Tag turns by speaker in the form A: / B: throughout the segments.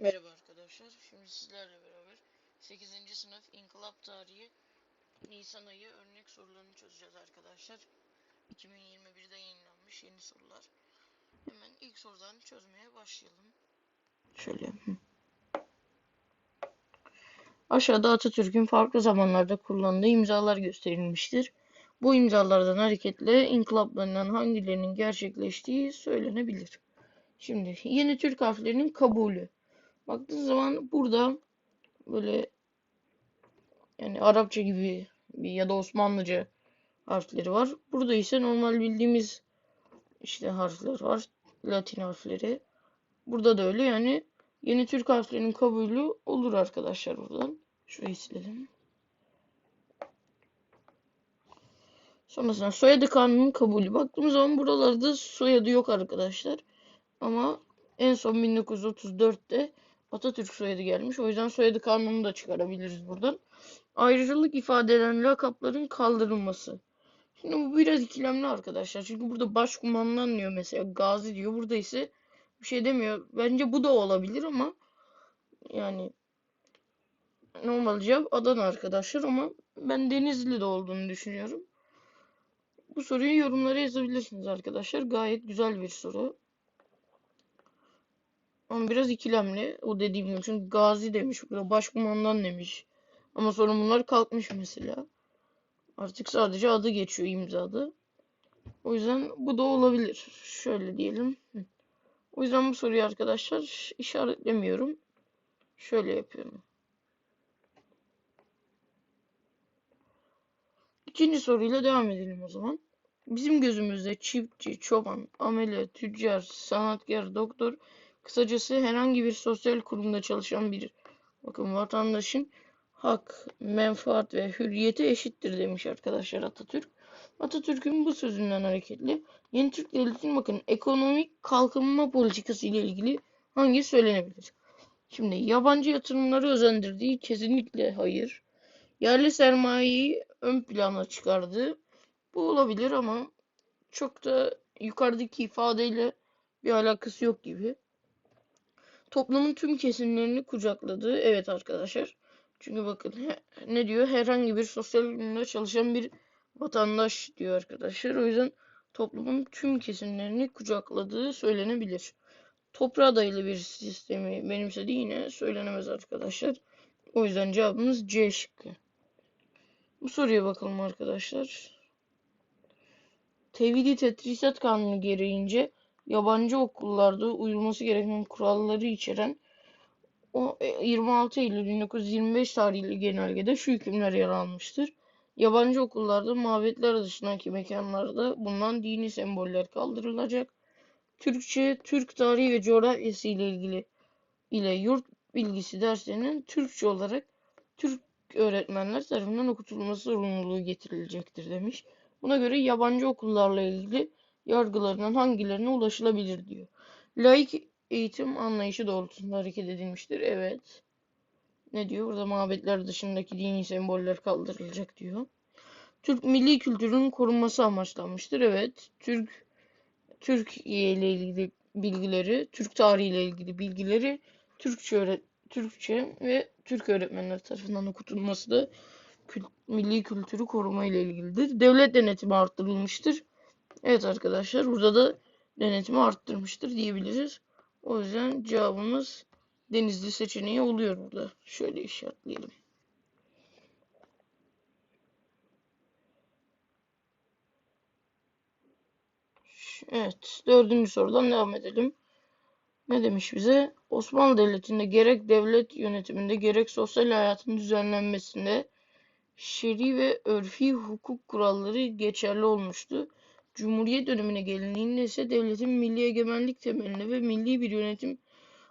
A: Merhaba arkadaşlar. Şimdi sizlerle beraber 8. sınıf İnkılap Tarihi Nisan ayı örnek sorularını çözeceğiz arkadaşlar. 2021'de yayınlanmış yeni sorular. Hemen ilk sorudan çözmeye başlayalım. Şöyle. Aşağıda Atatürk'ün farklı zamanlarda kullandığı imzalar gösterilmiştir. Bu imzalardan hareketle inkılaplarından hangilerinin gerçekleştiği söylenebilir. Şimdi yeni Türk harflerinin kabulü. Baktığın zaman burada böyle yani Arapça gibi bir ya da Osmanlıca harfleri var. Burada ise normal bildiğimiz işte harfler var. Latin harfleri. Burada da öyle yani yeni Türk harflerinin kabulü olur arkadaşlar buradan. Şurayı silelim. Sonrasında soyadı kanunun kabulü. Baktığımız zaman buralarda soyadı yok arkadaşlar. Ama en son 1934'te Atatürk soyadı gelmiş. O yüzden soyadı kanunu da çıkarabiliriz buradan. Ayrıcalık ifade eden lakapların kaldırılması. Şimdi bu biraz ikilemli arkadaşlar. Çünkü burada başkumandan diyor mesela. Gazi diyor. Burada ise bir şey demiyor. Bence bu da olabilir ama yani normal cevap Adana arkadaşlar ama ben Denizli'de olduğunu düşünüyorum. Bu soruyu yorumlara yazabilirsiniz arkadaşlar. Gayet güzel bir soru. Ama biraz ikilemli. O dediğim gibi. Çünkü Gazi demiş burada. Başkumandan demiş. Ama sonra bunlar kalkmış mesela. Artık sadece adı geçiyor imzada. O yüzden bu da olabilir. Şöyle diyelim. O yüzden bu soruyu arkadaşlar işaretlemiyorum. Şöyle yapıyorum. İkinci soruyla devam edelim o zaman. Bizim gözümüzde çiftçi, çoban, amele, tüccar, sanatkar, doktor, kısacası herhangi bir sosyal kurumda çalışan bir bakın vatandaşın hak, menfaat ve hürriyeti eşittir demiş arkadaşlar Atatürk. Atatürk'ün bu sözünden hareketle yeni Türk Devleti'nin bakın ekonomik kalkınma politikası ile ilgili hangi söylenebilir? Şimdi yabancı yatırımları özendirdiği kesinlikle hayır. Yerli sermayeyi ön plana çıkardı. Bu olabilir ama çok da yukarıdaki ifadeyle bir alakası yok gibi. Toplumun tüm kesimlerini kucakladı. Evet arkadaşlar. Çünkü bakın ne diyor? Herhangi bir sosyal kurumda çalışan bir vatandaş diyor arkadaşlar. O yüzden toplumun tüm kesimlerini kucakladığı söylenebilir. Toprağa dayalı bir sistemi benimsediği yine söylenemez arkadaşlar. O yüzden cevabımız C şıkkı. Bu soruya bakalım arkadaşlar. Tevhidi Tedrisat Kanunu gereğince yabancı okullarda uyulması gereken kuralları içeren o e, 26 Eylül 1925 tarihli genelgede şu hükümler yer almıştır. Yabancı okullarda mabetler dışındaki mekanlarda bulunan dini semboller kaldırılacak. Türkçe, Türk tarihi ve coğrafyası ile ilgili ile yurt bilgisi derslerinin Türkçe olarak Türk öğretmenler tarafından okutulması zorunluluğu getirilecektir demiş. Buna göre yabancı okullarla ilgili yargılarından hangilerine ulaşılabilir diyor. Laik eğitim anlayışı doğrultusunda hareket edilmiştir. Evet. Ne diyor? Burada mabetler dışındaki dini semboller kaldırılacak diyor. Türk milli kültürünün korunması amaçlanmıştır. Evet. Türk Türkiye ile ilgili bilgileri, Türk tarihi ile ilgili bilgileri Türkçe öğret Türkçe ve Türk öğretmenler tarafından okutulması da kül- milli kültürü koruma ile ilgilidir. Devlet denetimi arttırılmıştır. Evet arkadaşlar burada da denetimi arttırmıştır diyebiliriz. O yüzden cevabımız Denizli seçeneği oluyor burada. Şöyle işaretleyelim. Evet, dördüncü sorudan devam edelim. Ne demiş bize? Osmanlı Devleti'nde gerek devlet yönetiminde gerek sosyal hayatın düzenlenmesinde şer'i ve örfi hukuk kuralları geçerli olmuştu. Cumhuriyet dönemine gelindiğinde ise devletin milli egemenlik temeline ve milli bir yönetim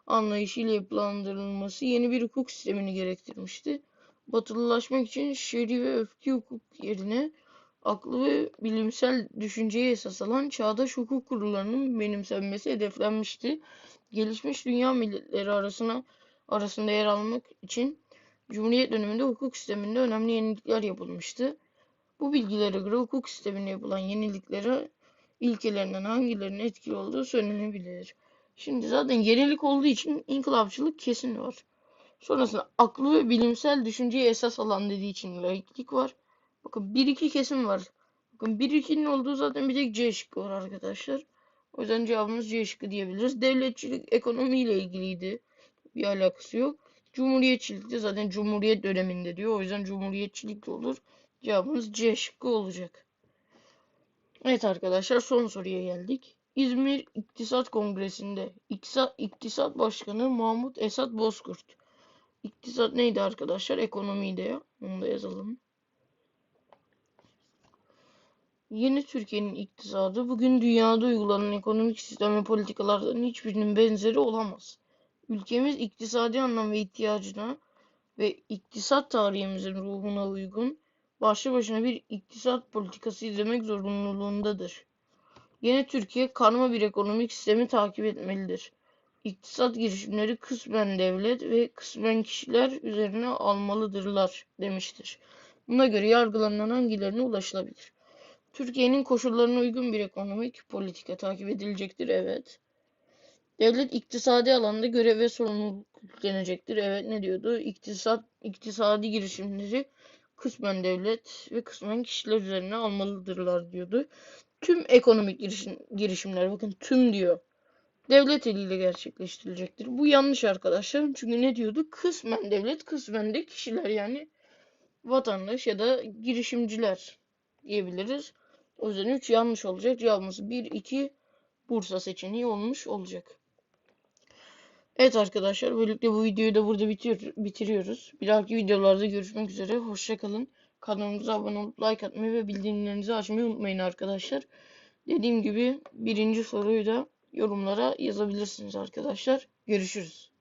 A: anlayışıyla yapılandırılması yeni bir hukuk sistemini gerektirmişti. Batılılaşmak için şer'i ve örfi hukuk yerine aklı ve bilimsel düşünceye esas alan çağdaş hukuk kurullarının benimsenmesi hedeflenmişti. Gelişmiş dünya milletleri arasına arasında yer almak için Cumhuriyet döneminde hukuk sisteminde önemli yenilikler yapılmıştı. Bu bilgilere göre hukuk sisteminde yapılan yeniliklere ilkelerinden hangilerinin etkili olduğu söylenebilir. Şimdi zaten yenilik olduğu için inkılapçılık kesin var. Sonrasında aklı ve bilimsel düşünceyi esas alan dediği için laiklik var. Bakın 1-2 kesim var. Bakın 1-2'nin olduğu zaten bir tek C şıkkı var arkadaşlar. O yüzden cevabımız C şıkkı diyebiliriz. Devletçilik ekonomiyle ilgiliydi. Bir alakası yok. Cumhuriyetçilik de zaten Cumhuriyet döneminde diyor. O yüzden Cumhuriyetçilik de olur. Cevabımız C şıkkı olacak. Evet arkadaşlar son soruya geldik. İzmir İktisat Kongresi'nde İktisat, Başkanı Mahmut Esat Bozkurt. İktisat neydi arkadaşlar? Ekonomiydi ya. Onu da yazalım. Yeni Türkiye'nin iktisadı bugün dünyada uygulanan ekonomik sistem ve politikalardan hiçbirinin benzeri olamaz. Ülkemiz iktisadi anlam ve ihtiyacına ve iktisat tarihimizin ruhuna uygun başlı başına bir iktisat politikası izlemek zorunluluğundadır. Yeni Türkiye karma bir ekonomik sistemi takip etmelidir. İktisat girişimleri kısmen devlet ve kısmen kişiler üzerine almalıdırlar demiştir. Buna göre yargılanan hangilerine ulaşılabilir? Türkiye'nin koşullarına uygun bir ekonomik politika takip edilecektir. Evet. Devlet iktisadi alanda görev ve sorumluluk yüklenecektir. Evet ne diyordu? İktisat, iktisadi girişimleri kısmen devlet ve kısmen kişiler üzerine almalıdırlar diyordu. Tüm ekonomik girişim, girişimler bakın tüm diyor. Devlet eliyle gerçekleştirilecektir. Bu yanlış arkadaşlar. Çünkü ne diyordu? Kısmen devlet, kısmen de kişiler yani vatandaş ya da girişimciler diyebiliriz. O yüzden 3 yanlış olacak. Cevabımız 1, 2 Bursa seçeneği olmuş olacak. Evet arkadaşlar böylelikle bu videoyu da burada bitir bitiriyoruz. Bir dahaki videolarda görüşmek üzere. Hoşçakalın. Kanalımıza abone olup like atmayı ve bildirimlerinizi açmayı unutmayın arkadaşlar. Dediğim gibi birinci soruyu da yorumlara yazabilirsiniz arkadaşlar. Görüşürüz.